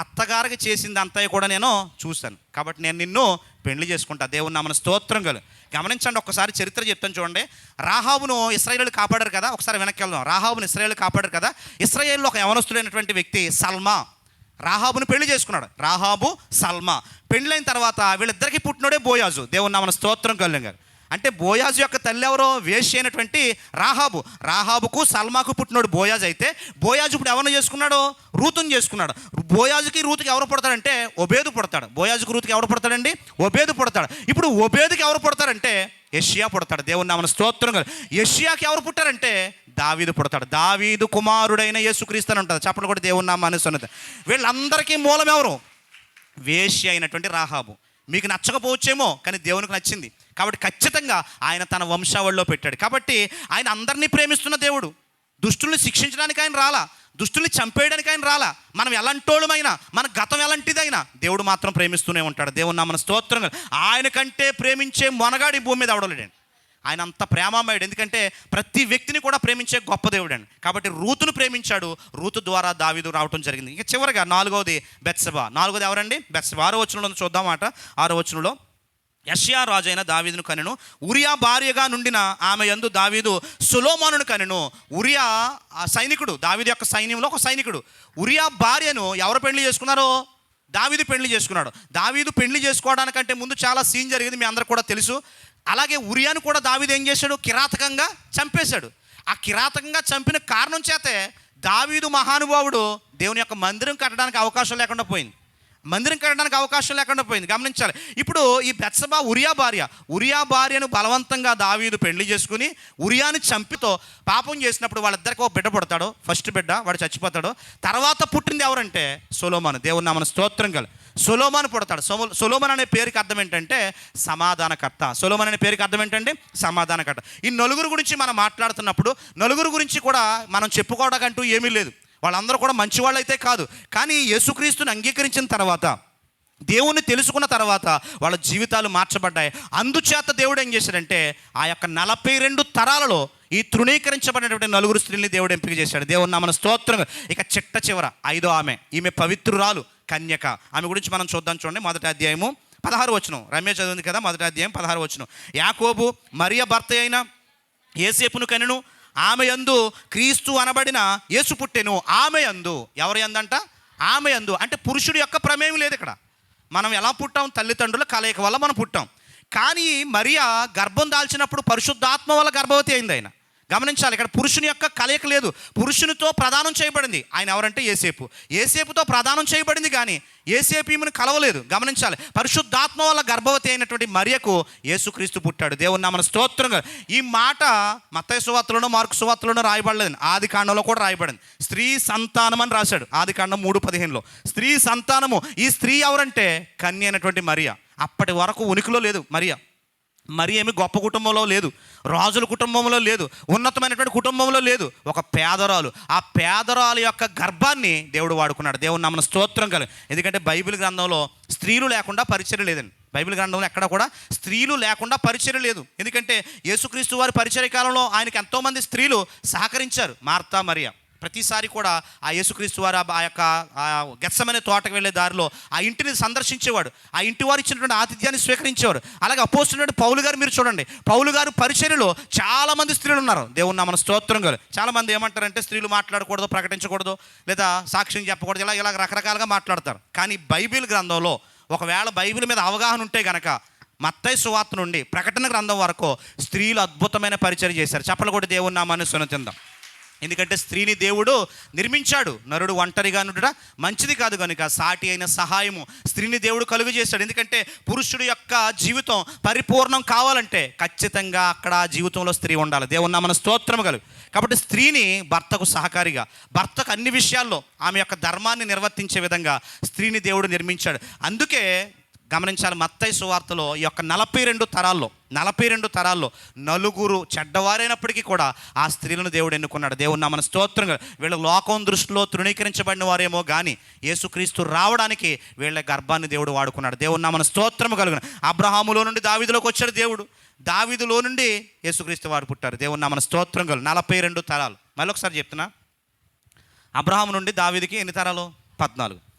అత్తగారికి చేసింది అంతా కూడా నేను చూశాను. కాబట్టి నేను నిన్ను పెళ్ళి చేసుకుంటా. దేవుని నామన స్తోత్రం గలు గమనించండి ఒక్కసారి చరిత్ర చెప్తాను చూడండి. రాహాబును ఇస్రాయేల్ కాపాడారు కదా? ఒకసారి వెనక్కి వెళ్దాం. రాహాబును ఇస్రాయేల్ కాపాడారు కదా? ఇస్రాయేల్లో ఒక యవనస్తుడైనటువంటి వ్యక్తి సల్మా. రాహాబును పెళ్ళి చేసుకున్నాడు. రాహాబు సల్మా. పెళ్ళైన తర్వాత వీళ్ళిద్దరికి పుట్టినోడే బోయాజు. దేవుని నామన స్తోత్రం కళ్యాణ్ అంటే బోయాజు యొక్క తల్లి ఎవరో వేషి అయినటువంటి రాహాబు. రాహాబుకు సల్మాకు పుట్టినోడు బోయాజ్ అయితే బోయాజు ఇప్పుడు ఎవరిని చేసుకున్నాడు? రూతుని చేసుకున్నాడు. బోయాజుకి రూతుకి ఎవరు పుడతాడంటే ఒబేదు పుడతాడు. బోయాజుకి రూతుకి ఎవరు పుడతాడండి? ఒబేదు పుడతాడు. ఇప్పుడు ఒబేదుకి ఎవరు పుడతారంటే యష్యా పుడతాడు. దేవుని నామన స్తోత్రం కదా యష్యాకి ఎవరు పుట్టారంటే దావీదు పుడతాడు. దావీదు కుమారుడైన యేసుక్రీస్తు అని ఉంటుంది. చెప్పండి కూడా దేవుని నామాన్ని సున్నత వీళ్ళందరికీ మూలం ఎవరు? వేష్య అయినటువంటి రాహాబు. మీకు నచ్చకపోవచ్చేమో కానీ దేవునికి నచ్చింది. కాబట్టి ఖచ్చితంగా ఆయన తన వంశావళిలో పెట్టాడు. కాబట్టి ఆయన అందరినీ ప్రేమిస్తున్న దేవుడు. దుష్టుల్ని శిక్షించడానికి ఆయన రాలా. దుష్టుల్ని చంపేయడానికి ఆయన రాలా. మనం ఎలాంటోళ్ళమైనా మన గతం ఎలాంటిదైనా దేవుడు మాత్రం ప్రేమిస్తూనే ఉంటాడు. దేవుడు నా మన స్తోత్రం. ఆయన కంటే ప్రేమించే మొనగాడి భూమి మీద అవడలేడండి ఆయన అంత ప్రేమామయుడు. ఎందుకంటే ప్రతి వ్యక్తిని కూడా ప్రేమించే గొప్ప దేవుడు అండి కాబట్టి రూతును ప్రేమించాడు. రూతు ద్వారా దావీదు రావటం జరిగింది. ఇంకా చివరిగా నాలుగవది బెత్సబా. నాలుగోది ఎవరండి? బెత్సబా. ఆరో వచనంలో చూద్దామాట ఆరో వచనంలో యషియా రాజైన దావీదును కనెను. ఉరియా భార్యగా నుండిన ఆమె యందు దావీదు సులోమానును కనెను. ఉరియా ఆ సైనికుడు దావీదు యొక్క సైన్యంలో ఒక సైనికుడు. ఉరియా భార్యను ఎవరు పెళ్ళి చేసుకున్నారో? దావీదు పెళ్ళి చేసుకున్నాడు. దావీదు పెళ్ళి చేసుకోవడానికంటే ముందు చాలా సీన్ జరిగింది మీ అందరికి కూడా తెలుసు. అలాగే ఉరియాను కూడా దావీదు ఏం చేశాడు? కిరాతకంగా చంపేశాడు. ఆ కిరాతకంగా చంపిన కారణం చేతే దావీదు మహానుభావుడు దేవుని యొక్క మందిరం కట్టడానికి అవకాశం లేకుండా పోయింది. మందిరం కట్టడానికి అవకాశం లేకుండా పోయింది. గమనించాలి. ఇప్పుడు ఈ బెత్సబా ఉరియా భార్య ఉరియా భార్యను బలవంతంగా దావీదు పెళ్ళి చేసుకుని ఉరియాని చంపితో పాపం చేసినప్పుడు వాళ్ళిద్దరికి ఒక బిడ్డ పుడతాడు. ఫస్ట్ బిడ్డ వాడు చచ్చిపోతాడు. తర్వాత పుట్టింది ఎవరంటే సొలోమాను. దేవుని నామన స్తోత్రం కల. సొలోమాను పుడతాడు. సొలో సొలోమన్ అనే పేరుకి అర్థం ఏంటంటే సమాధానకర్త. సొలోమన్ అనే పేరుకి అర్థం ఏంటంటే సమాధానకర్త. ఈ నలుగురు గురించి మనం మాట్లాడుతున్నప్పుడు నలుగురు గురించి కూడా మనం చెప్పుకోవడానికంటూ ఏమీ లేదు. వాళ్ళందరూ కూడా మంచివాళ్ళు అయితే కాదు. కానీ యేసుక్రీస్తుని అంగీకరించిన తర్వాత దేవుణ్ణి తెలుసుకున్న తర్వాత వాళ్ళ జీవితాలు మార్చబడ్డాయి. అందుచేత దేవుడు ఏం చేశాడంటే ఆ యొక్క నలభై రెండు తరాలలో ఈ తృణీకరించబడినటువంటి నలుగురు స్త్రీల్ని దేవుడు ఎంపిక చేశాడు. దేవుని నామన స్తోత్రం. ఇక చిట్ట చివర ఐదో ఆమె. ఈమె పవిత్రురాలు కన్యక. ఆమె గురించి మనం చూద్దాం చూడండి మొదటి అధ్యాయము పదహారు వచనం. రమ్య చదివింది కదా మొదటి అధ్యాయం పదహారు వచనం. యాకోబు మరియ భర్త అయిన ఏసేపును కనెను. ఆమె యందు క్రీస్తు అనబడిన యేసు పుట్టెను ఆమె యందు. ఎవరి ఎందంట ఆమె యందు. అంటే పురుషుడి యొక్క ప్రమేయం లేదు ఇక్కడ. మనం ఎలా పుట్టాం? తల్లిదండ్రుల కలయిక వల్ల మనం పుట్టాం. కానీ మరియా గర్భం దాల్చినప్పుడు పరిశుద్ధాత్మ వల్ల గర్భవతి అయింది ఆయన. గమనించాలి ఇక్కడ పురుషుని యొక్క కలయిక లేదు. పురుషునితో ప్రదానం చేయబడింది. ఆయన ఎవరంటే ఏసేపు ఏసేపుతో ప్రదానం చేయబడింది కానీ ఏసేపు ఈమెను కలవలేదు. గమనించాలి. పరిశుద్ధాత్మ వల్ల గర్భవతి అయినటువంటి మరియకు యేసుక్రీస్తు పుట్టాడు. దేవుని నామన స్తోత్రంగా. ఈ మాట మత్తయ్య సువార్తలోనో మార్కు సువార్తలోనో రాయబడలేదు. ఆది కాండంలో కూడా రాయబడింది. స్త్రీ సంతానం అని రాశాడు. ఆది కాండం మూడు పదిహేనులో. స్త్రీ సంతానము. ఈ స్త్రీ ఎవరంటే కన్య అయినటువంటి మరియా. అప్పటి వరకు ఉనికిలో లేదు మరియా. మరి ఏమి గొప్ప కుటుంబంలో లేదు. రాజుల కుటుంబంలో లేదు. ఉన్నతమైనటువంటి కుటుంబంలో లేదు. ఒక పేదరాలు. ఆ పేదరాలు యొక్క గర్భాన్ని దేవుడు వాడుకున్నాడు. దేవుడు నమ్మన స్తోత్రం కలు ఎందుకంటే బైబిల్ గ్రంథంలో స్త్రీలు లేకుండా పరిచయం లేదండి. బైబిల్ గ్రంథంలో ఎక్కడ కూడా స్త్రీలు లేకుండా పరిచయం లేదు. ఎందుకంటే యేసుక్రీస్తు వారి పరిచయ కాలంలో ఆయనకి ఎంతోమంది స్త్రీలు సహకరించారు. Martha Maria. ప్రతిసారి కూడా ఆ యేసుక్రీస్తు వారు ఆ యొక్క గెత్సమనే తోటకు వెళ్ళే దారిలో ఆ ఇంటిని సందర్శించేవాడు. ఆ ఇంటి వారు ఇచ్చినటువంటి ఆతిథ్యాన్ని స్వీకరించేవాడు అలాగే అపోస్తున్నటువంటి పౌలు గారు మీరు చూడండి. పౌలు గారు పరిచర్యలో చాలామంది స్త్రీలు ఉన్నారు. దేవుని మన స్తోత్రం గారు. చాలా మంది ఏమంటారంటే స్త్రీలు మాట్లాడకూడదు ప్రకటించకూడదు లేదా సాక్ష్యం చెప్పకూడదు ఇలా ఇలా రకరకాలుగా మాట్లాడతారు. కానీ బైబిల్ గ్రంథంలో ఒకవేళ బైబిల్ మీద అవగాహన ఉంటే గనక మత్తయ్య సువార్త నుండి ప్రకటన గ్రంథం వరకు స్త్రీలు అద్భుతమైన పరిచయం చేశారు. చెప్పలు కూడా దేవుని నామాన్ని సునతిందాం ఎందుకంటే స్త్రీని దేవుడు నిర్మించాడు. నరుడు ఒంటరిగా నుండుట మంచిది కాదు కనుక సాటి అయిన సహాయము స్త్రీని దేవుడు కలుగు చేశాడు. ఎందుకంటే పురుషుడు యొక్క జీవితం పరిపూర్ణం కావాలంటే ఖచ్చితంగా అక్కడ జీవితంలో స్త్రీ ఉండాలి. దేవున్న మన స్తోత్రము కలుగు. కాబట్టి స్త్రీని భర్తకు సహకారిగా భర్తకు అన్ని విషయాల్లో ఆమె యొక్క ధర్మాన్ని నిర్వర్తించే విధంగా స్త్రీని దేవుడు నిర్మించాడు. అందుకే గమనించాలి మత్తయ్య సువార్తలో ఈ యొక్క నలభై రెండు తరాల్లో నలభై రెండు తరాల్లో నలుగురు చెడ్డవారైనప్పటికీ కూడా ఆ స్త్రీలను దేవుడు ఎన్నుకున్నాడు. దేవుడు మన స్తోత్రంగా. వీళ్ళ లోకం దృష్టిలో తృణీకరించబడిన వారేమో కానీ యేసుక్రీస్తు రావడానికి వీళ్ళ గర్భాన్ని దేవుడు వాడుకున్నాడు. దేవుడు మన స్తోత్రము కలుగున. అబ్రహాములో నుండి దావిదిలోకి వచ్చాడు దేవుడు. దావిదిలో నుండి యేసుక్రీస్తు వాడు పుట్టారు. దేవుడు మన స్తోత్రం కలు నలభై రెండు తరాలు. మళ్ళీ ఒకసారి చెప్తున్నా. అబ్రహాము నుండి దావిదికి ఎన్ని తరాలు? పద్నాలుగు.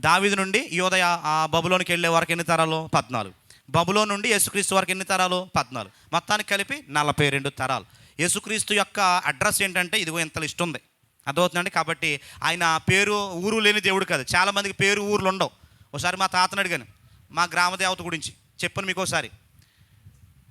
దావిది నుండి యోదయ ఆ బబులోనికి వెళ్ళే వరకు ఎన్ని తరాలు? పద్నాలుగు. బబులో నుండి యేసుక్రీస్తు వరకు ఎన్ని తరాలు? పద్నాలుగు. మొత్తానికి కలిపి నలభై రెండు తరాలు. యేసుక్రీస్తు యొక్క అడ్రస్ ఏంటంటే ఇదిగో ఇంత లిస్ట్ ఉంది. అర్థమవుతుందండి? కాబట్టి ఆయన పేరు ఊరు లేని దేవుడు కాదు. చాలామందికి పేరు ఊర్లు ఉండవు. ఒకసారి మా తాతను అడిగాను మా గ్రామ దేవత గురించి. చెప్పను మీకు ఒకసారి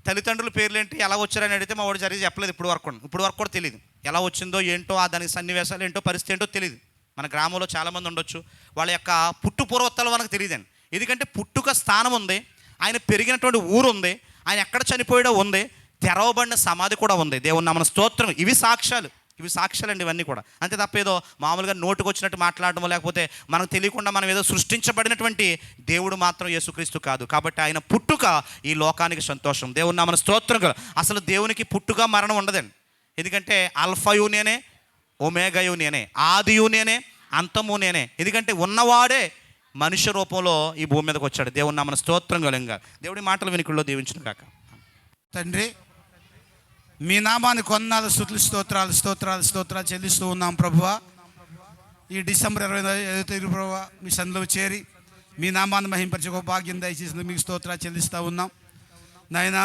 తల్లిదండ్రుల పేర్లు ఏంటి ఎలా వచ్చారని అడిగితే మా వాడు జరిగి చెప్పలేదు. ఇప్పుడు వరకు ఇప్పుడు వరకు కూడా తెలియదు ఎలా వచ్చిందో ఏంటో ఆ దానికి సన్నివేశాలు ఏంటో పరిస్థితి ఏంటో తెలియదు మన గ్రామంలో చాలామంది ఉండొచ్చు. వాళ్ళ యొక్క పుట్టు పూర్వత్తాలు మనకు తెలియదండి. ఎందుకంటే పుట్టుక స్థానం ఉంది ఆయన పెరిగినటువంటి ఊరు ఉంది ఆయన ఎక్కడ చనిపోయాడో ఉంది తెరవబడిన సమాధి కూడా ఉంది. దేవుని మన స్తోత్రం. ఇవి సాక్ష్యాలు. ఇవి సాక్ష్యాలండి ఇవన్నీ కూడా. అంతే తప్ప ఏదో మామూలుగా నోటుకు వచ్చినట్టు మాట్లాడడం లేకపోతే మనకు తెలియకుండా మనం ఏదో సృష్టించబడినటువంటి దేవుడు మాత్రం యేసుక్రీస్తు కాదు. కాబట్టి ఆయన పుట్టుక ఈ లోకానికి సంతోషం. దేవుని మన స్తోత్రం. అసలు దేవునికి పుట్టుక మరణం ఉండదండి. ఎందుకంటే అల్ఫయు ఒమేగయు నేనే ఆదియు నేనే అంతము నేనే. ఎందుకంటే ఉన్నవాడే మనుష్య రూపంలో ఈ భూమి మీదకి వచ్చాడు. దేవుని నామన స్తోత్రం కలంగా దేవుడి మాటలు వెనుకల్లో దీవించిన కాక తండ్రి మీ నామాన్ని కొన్నాళ్ళు స్థుతులు స్తోత్రాలు స్తోత్రాలు స్తోత్రాలు చెల్లిస్తూ ఉన్నాం ప్రభువ. ఈ డిసెంబర్ ఇరవై ఐదో తేదీ ప్రభువ మీ సందులో చేరి మీ నామాన్ని మహింపరిచే ఒక భాగ్యం దయచేసి మీకు స్తోత్రాలు చెల్లిస్తూ ఉన్నాం. నాయన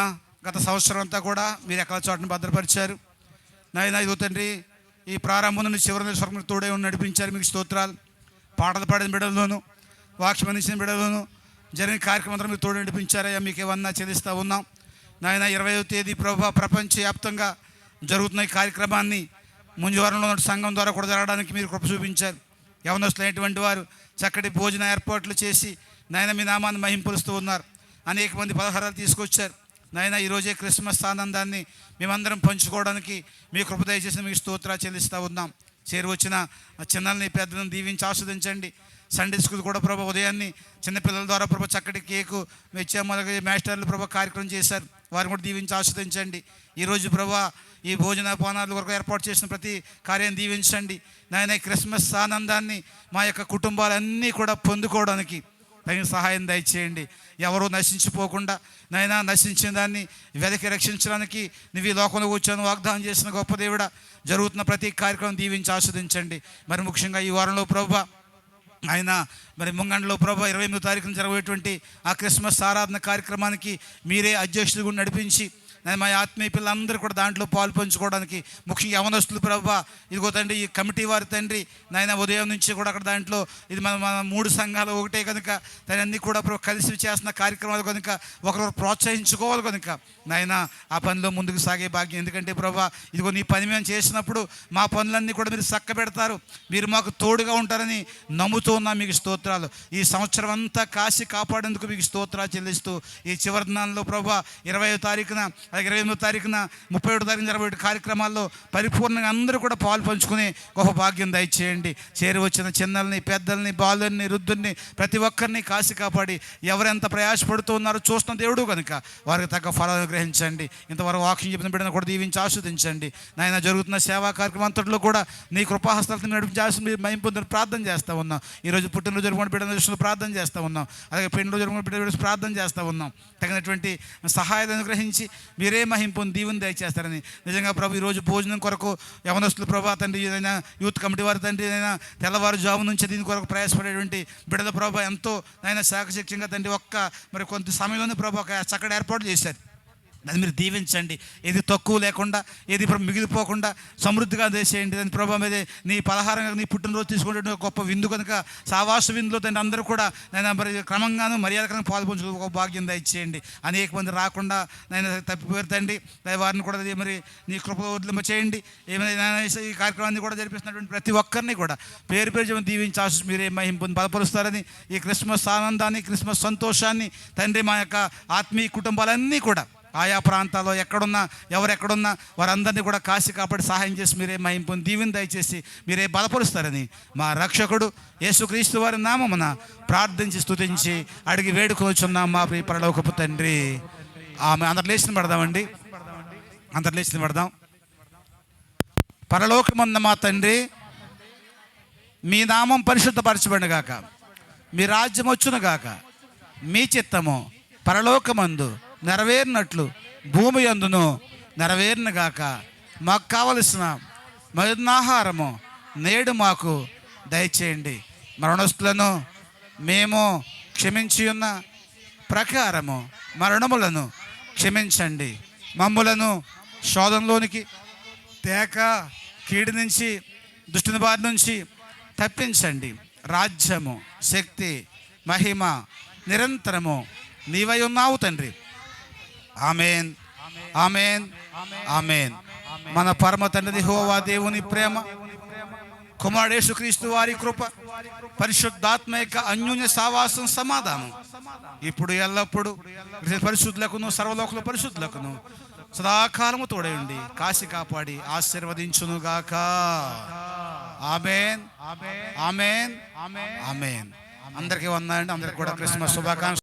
గత సంవత్సరం అంతా కూడా మీరు ఎక్కడ చోటను భద్రపరిచారు? నాయన ఇదో తండ్రి ఈ ప్రారంభం నుండి చివరి స్వర్గం తోడే ఉన్న నడిపించారు మీకు స్తోత్రాలు. పాటలు పాడిన బిడ్డల్లోనూ వాక్యం ఇచ్చిన బిడ్డల్లోనూ జరిగిన కార్యక్రమం మీకు మీరు తోడు నడిపించారయ్యా మీకు ఏమన్నా చెల్లిస్తూ ఉన్నాం. నాయన ఇరవైవ తేదీ ప్రభా ప్రపంచవ్యాప్తంగా జరుగుతున్న ఈ కార్యక్రమాన్ని ముందువారంలో ఉన్న సంఘం ద్వారా కూడా జరగడానికి మీరు కృప చూపించారు. యవనస్తులైనటువంటి వారు చక్కటి భోజన ఏర్పాట్లు చేసి నాయన మీ నామాన్ని మహింపరుస్తూ ఉన్నారు. అనేక మంది పదహారాలు తీసుకొచ్చారు. నాయన ఈరోజే క్రిస్మస్ ఆనందాన్ని మేమందరం పంచుకోవడానికి మీ కృపదయ దయచేసి మీకు స్తోత్ర చెల్లిస్తూ ఉన్నాం. చేరి వచ్చిన ఆ చిన్నల్ని పెద్దలను దీవించి ఆస్వాదించండి. సండే స్కూల్ కూడా ప్రభా ఉదయాన్ని చిన్నపిల్లల ద్వారా ప్రభా చక్కటి కేకు మెచ్చాము. అలాగే మాస్టర్లు ప్రభా కార్యక్రమం చేశారు. వారిని కూడా దీవించి ఆస్వాదించండి. ఈరోజు ప్రభా ఈ భోజన పానాల వరకు ఏర్పాటు చేసిన ప్రతి కార్యాన్ని దీవించండి. నాయన క్రిస్మస్ ఆనందాన్ని మా యొక్క కుటుంబాలన్నీ కూడా పొందుకోవడానికి తగిన సహాయం దయచేయండి. ఎవరు నశించిపోకుండా నైనా నశించిన దాన్ని వెదకి రక్షించడానికి నువ్వు ఈ లోకంలో కూర్చొని వాగ్దానం చేసిన గొప్ప దేవుడ జరుగుతున్న ప్రతి కార్యక్రమం దీవించి ఆస్వాదించండి. మరి ముఖ్యంగా ఈ వారంలో ప్రభా ఆయన మరి ముంగండలో ప్రభా ఇరవై ఎనిమిదో తారీఖున జరగబోయేటువంటి ఆ క్రిస్మస్ ఆరాధన కార్యక్రమానికి మీరే అధ్యక్షులుగా నడిపించి నేను మా ఆత్మీయ పిల్లలందరూ కూడా దాంట్లో పాలు పంచుకోవడానికి ముఖ్యంగా యవనస్తులు ప్రభా ఇదిగో తండ్రి ఈ కమిటీ వారి తండ్రి నాయన ఉదయం నుంచి కూడా అక్కడ దాంట్లో ఇది మన మన మూడు సంఘాలు ఒకటే కనుక దాని అన్ని కూడా కలిసి చేస్తున్న కార్యక్రమాలు కనుక ఒకరు ప్రోత్సహించుకోవాలి కనుక. నాయన ఆ పనిలో ముందుకు సాగే భాగ్యం. ఎందుకంటే ప్రభా ఇదిగో నీ పని మేము చేసినప్పుడు మా పనులన్నీ కూడా మీరు చక్క పెడతారు మీరు మాకు తోడుగా ఉంటారని నమ్ముతూ ఉన్నా మీకు స్తోత్రాలు. ఈ సంవత్సరం అంతా కాశీ కాపాడేందుకు మీకు స్తోత్రాలు చెల్లిస్తూ ఈ చివరి దినాల్లో ప్రభా ఇరవై తారీఖున అలాగే ఇరవై ఎనిమిదో తారీఖున ముప్పై ఏడో తారీఖున జరగబోయే కార్యక్రమాల్లో పరిపూర్ణంగా అందరూ కూడా పాలు పంచుకుని గొప్ప భాగ్యం దయచేయండి. చేరి వచ్చిన చిన్నల్ని పెద్దల్ని బాలుల్ని వృద్ధుల్ని ప్రతి ఒక్కరిని కాసి కాపాడి ఎవరెంత ప్రయాసపడుతూ ఉన్నారో చూస్తున్న దేవుడు కనుక వారికి తగ్గ ఫలాలు గ్రహించండి ఇంతవరకు వాకింగ్ చెప్పిన బిడ్డను కూడా దీవించి ఆస్వాదించండి. నాయన జరుగుతున్న సేవా కార్యక్రమం అంతట్లో కూడా నీ కృపాహస్తాలతో నడిపించాల్సి మీరు మయం ప్రార్థన చేస్తూ ఉన్నాం. ఈరోజు పుట్టినరోజు జరుగుతున్న బిడ్డల దృష్టిలో ప్రార్థన చేస్తూ ఉన్నాం. అలాగే పెండ్లో జరుగుతున్న బిడ్డ ప్రార్థన చేస్తూ ఉన్నాం. తగినటువంటి సహాయాన్ని అనుగ్రహించి మీరే మహింపుని దీవుని దయచేస్తారని. నిజంగా ప్రభు ఈరోజు భోజనం కొరకు యవనస్తులు ప్రభా తండ్రి ఏదైనా యూత్ కమిటీ వారి తండ్రి ఏదైనా తెల్లవారుజాము నుంచి దీని కొరకు ప్రయాసపడేటువంటి బిడ్డల ప్రభా ఎంతో ఆయన శాఖశక్యంగా తండ్రి ఒక్క మరి కొంత సమయంలోనే ప్రభు ఒక చక్కటి ఏర్పాటు చేశారు. దాన్ని మీరు దీవించండి. ఏది తక్కువ లేకుండా ఏది ఇప్పుడు మిగిలిపోకుండా సమృద్ధిగా చేసేయండి దాని ప్రభావం మీద నీ పలహారం నీ పుట్టినరోజు తీసుకునే గొప్ప విందు కనుక సావాస విందులో తండ్రి అందరూ కూడా నేను మరి క్రమంగాను మర్యాదకరంగా పాల్పంచు ఒక భాగ్యం దయచేయండి. అనేక మంది రాకుండా నేను తప్పిపోతండి వారిని కూడా మరి నీ కృప వదిలింప చేయండి. ఏమైనా ఈ కార్యక్రమాన్ని కూడా జరిపిస్తున్నటువంటి ప్రతి ఒక్కరిని కూడా పేరు పేరు చెప్పి దీవించి ఆశ మీరే మహింపుని బలపరుస్తారని ఈ క్రిస్మస్ ఆనందాన్ని క్రిస్మస్ సంతోషాన్ని తండ్రి మా యొక్క ఆత్మీయ కుటుంబాలన్నీ కూడా ఆయా ప్రాంతాల్లో ఎక్కడున్నా ఎవరెక్కడున్నా వారందరినీ కూడా కాసి కాపాడి సహాయం చేసి మీరే మహింపుని దీవిని దయచేసి మీరే బలపరుస్తారని మా రక్షకుడు యేసుక్రీస్తు వారి నామమున ప్రార్థించి స్తుతించి అడిగి వేడుకొచ్చున్నాం మా ప్రియ పరలోకపు తండ్రి. ఆమె అందరు లేచిన పడదామండి. అందరు లేచిన పడదాం. పరలోకమున్న మా తండ్రి మీ నామం పరిశుద్ధపరచబడిన గాక మీ రాజ్యం వచ్చును గాక మీ చిత్తము పరలోకమందు నెరవేరినట్లు భూమి అందును నెరవేరిన గాక మాకు కావలసిన మరునాహారము నేడు మాకు దయచేయండి. మరణస్తులను మేము క్షమించి ఉన్న ప్రకారము మరణములను క్షమించండి. మమ్ములను శోధంలోనికి తేక కీడి నుంచి దుష్టుని బారి నుంచి తప్పించండి. రాజ్యము శక్తి మహిమ నిరంతరము నీవై ఉన్నావు తండ్రి. ఆమెన్. ఆమెన్. ఆమెన్. మన పరమ తండ్రి హోవా దేవుని ప్రేమ కుమారుడేసు క్రీస్తు వారి కృప పరిశుద్ధాత్మ యొక్క అన్యోన్య సావాసం సమాధానం. ఇప్పుడు ఎల్లప్పుడు పరిశుద్ధులకును సర్వలోకుల పరిశుద్ధులకును సదాకాలము తోడయండి కాశీ కాపాడి ఆశీర్వదించునుగాక. ఆమెన్. ఆమెన్. ఆమెన్. అందరికీ వందండి అందరికి కూడా క్రిస్మస్ శుభాకాంక్ష